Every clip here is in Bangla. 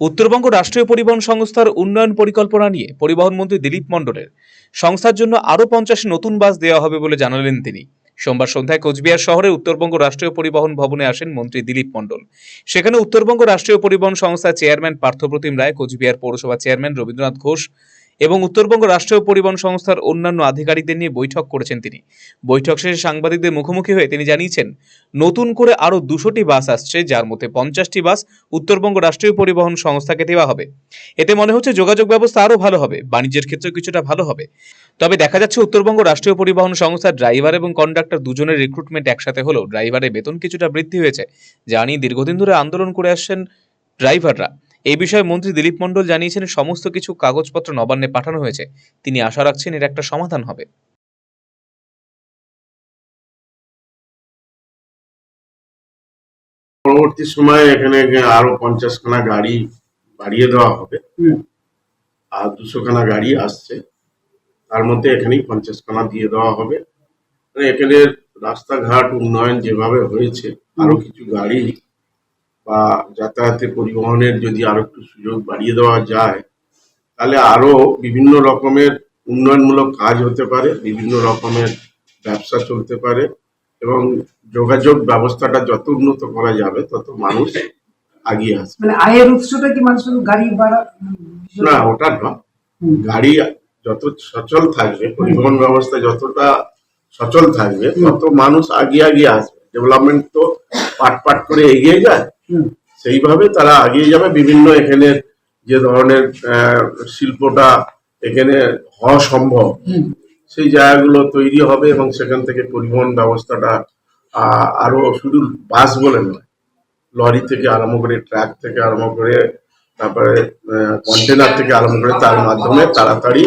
উত্তরবঙ্গ রাষ্ট্রীয় পরিবহন সংস্থার উন্নয়ন পরিকল্পনা নিয়ে পরিবহন মন্ত্রী দিলীপ মণ্ডলের। সংস্থার জন্য আরও পঞ্চাশ নতুন বাস দেওয়া হবে বলে জানালেন তিনি। সোমবার সন্ধ্যায় কোচবিহার শহরে উত্তরবঙ্গ রাষ্ট্রীয় পরিবহন ভবনে আসেন মন্ত্রী দিলীপ মণ্ডল। সেখানে উত্তরবঙ্গ রাষ্ট্রীয় পরিবহন সংস্থার চেয়ারম্যান পার্থপ্রতিম রায়, কোচবিহার পৌরসভা চেয়ারম্যান রবীন্দ্রনাথ ঘোষ এবং উত্তরবঙ্গ রাষ্ট্রীয় পরিবহন সংস্থার অন্যান্য আধিকারিকদের নিয়ে বৈঠক করেছেন তিনি। বৈঠক শেষে সাংবাদিকদের মুখোমুখি হয়ে তিনি জানিয়েছেন, নতুন করে আরও দুশোটি বাস আসছে, যার মধ্যে পঞ্চাশটি বাস উত্তরবঙ্গ রাষ্ট্রীয় পরিবহন সংস্থাকে দেওয়া হবে। এতে মনে হচ্ছে যোগাযোগ ব্যবস্থা আরও ভালো হবে, বাণিজ্যের ক্ষেত্রে কিছুটা ভালো হবে। তবে দেখা যাচ্ছে উত্তরবঙ্গ রাষ্ট্রীয় পরিবহন সংস্থার ড্রাইভার এবং কন্ডাক্টর দুজনের রিক্রুটমেন্ট একসাথে হলেও ড্রাইভারের বেতন কিছুটা বৃদ্ধি হয়েছে, যা নিয়ে দীর্ঘদিন ধরে আন্দোলন করে আসছেন ড্রাইভাররা। এই বিষয়ে মন্ত্রী দিলীপ মণ্ডল জানিয়েছেন সমস্ত কিছু কাগজপত্র নবান্নে পাঠানো হয়েছে। তিনি আশা রাখছেন এর একটা সমাধান হবে। পরবর্তী সময়ে এখানে আরও পঞ্চাশ খানা গাড়ি বাড়িয়ে দেওয়া হবে আর দুশো খানা গাড়ি আসছে তার মধ্যে এখানেই পঞ্চাশ খানা দিয়ে দেওয়া হবে। মানে এখানে রাস্তাঘাট উন্নয়ন যেভাবে হয়েছে আরও কিছু গাড়ি বা যাতায়াতের পরিবহনের যদি আরও একটু সুযোগ বাড়িয়ে দেওয়া যায় তাহলে আরও বিভিন্ন রকমের উন্নয়নমূলক কাজ হতে পারে বিভিন্ন রকমের ব্যবসা চলতে পারে এবং যোগাযোগ ব্যবস্থাটা যত উন্নত করা যাবে তত মানুষ আগিয়ে আসবে। মানে আয়ের উৎসটা কি মানুষ গাড়ি ভাড়া? না ওটা না গাড়ি যত সচল থাকবে পরিবহন ব্যবস্থা যতটা সচল থাকবে তত মানুষ আগিয়ে আগিয়ে আসবে। ডেভেলপমেন্ট তো পাট পাট করে এগিয়ে যায়। সেইভাবে তারা আগিয়ে যাবে। বিভিন্ন এখানে যে ধরনের শিল্পটা এখানে হওয়া সম্ভব। সেই জায়গাগুলো তৈরি হবে এবং সেখান থেকে পরিবহন ব্যবস্থাটা আরও শুধু বাস বলে নয় লরি থেকে আরম্ভ করে ট্রাক থেকে আরম্ভ করে তারপরে কন্টেনার থেকে আরম্ভ করে তার মাধ্যমে তাড়াতাড়ি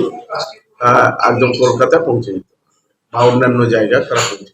একদম কলকাতা পৌঁছে যেতে বা অন্যান্য জায়গায় তারা পৌঁছে।